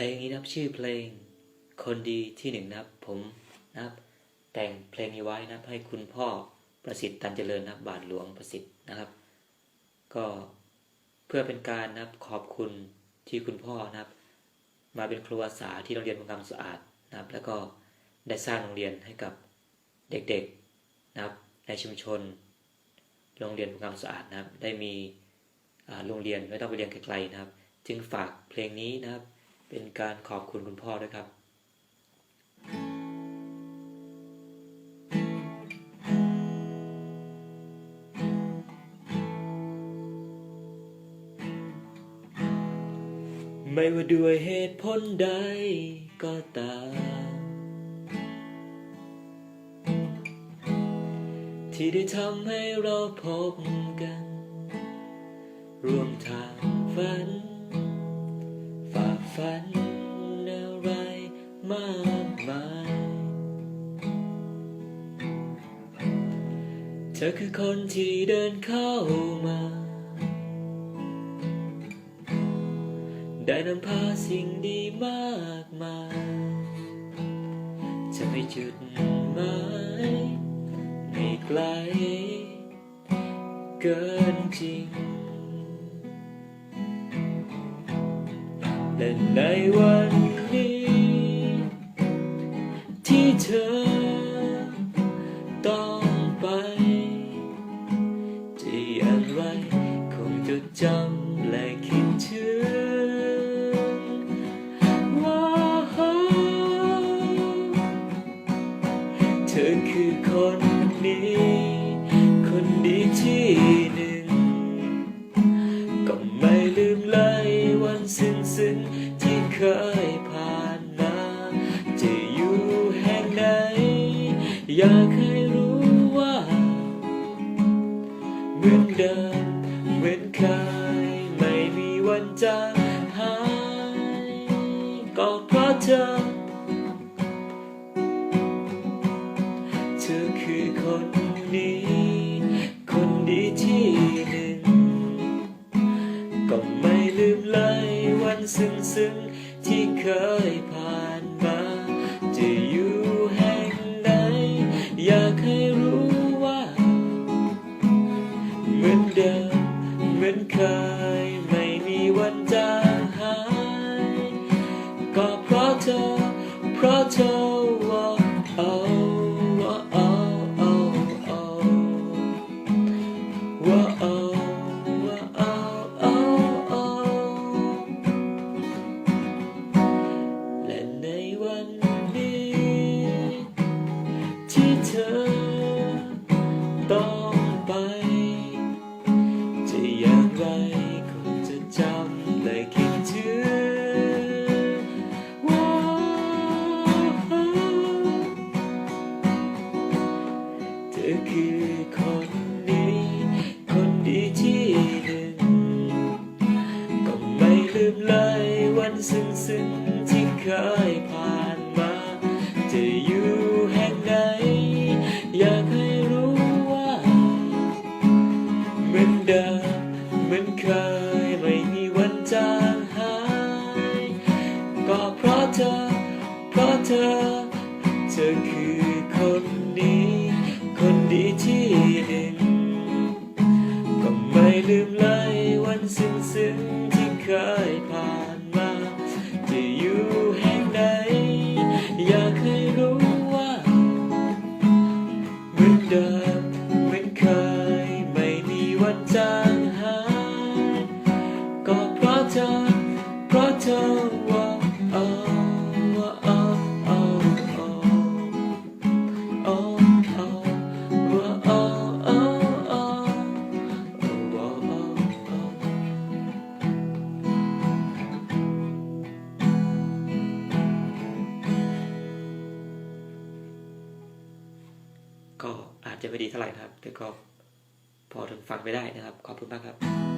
ลงนี้นะครับชื่อเพลง คนดีที่หนึ่งนะครับ ผมนะครับ แต่งเพลงนี้ไว้นะครับ ให้คุณพ่อประสิทธิ์ตันเจริญนะครับบาทหลวงประสิทธิ์นะครับ ก็เพื่อเป็นการนะครับขอบคุณที่คุณพ่อนะครับ มาเป็นครูอาสาที่โรงเรียนคุณงามสะอาดนะครับ แล้วก็ได้สร้างโรงเรียนให้กับเด็กๆนะครับ ในชุมชน โรงเรียนคุณงามสะอาดนะครับ ได้มีโรงเรียนไม่ต้องไปเรียนไกลๆนะครับ จึงฝากเพลงนี้นะครับ เป็นการขอบคุณคุณพ่อด้วยครับไม่ว่าด้วยเหตุผลใดก็ตาม ที่ได้ทำให้เราพบกัน ร่วมทางฝัน ฝันอะไรมากมาย เธอคือคนที่เดินเข้ามา ได้นำพาสิ่งดีมากมายจะไม่จุดหมายไม่ไกล เกินจริง และในวันนี้ ที่เธอต้องไป จะอย่างไรคงจดจำและคิดถึงว่าเธอคือคนนี้ คนดีที่หนึ่งก็ไม่ อยากให้รู้ว่า เหมือนเดิมเหมือนเคยไม่มีวันจางหายก็เพราะเธอ เธอคือคนนี้ คนดีที่หนึ่ง ก็ไม่ลืมเลยวันซึ้งซึ้งๆที่เคย ธอคือคนนี้ คนดีที่หนึ่ง ก็ไม่ลืมเลยวันซึ้งซึ้งที่เคยผ่านมา จะอยู่แห่งไหน อยากให้รู้ว่า เหมือนเดิมเหมือนเคย วันจางหายก็เพราะเธอ เพราะเธอว่าเอาว่าเอาเอาเอาเอาเอาว่าเอาเอาเอาว่าเอาเอาก็อาจจะไม่ดีเท่าไหร่นะครับแต่ก็ พอถึงฟังไปได้นะครับ ขอบคุณมากครับ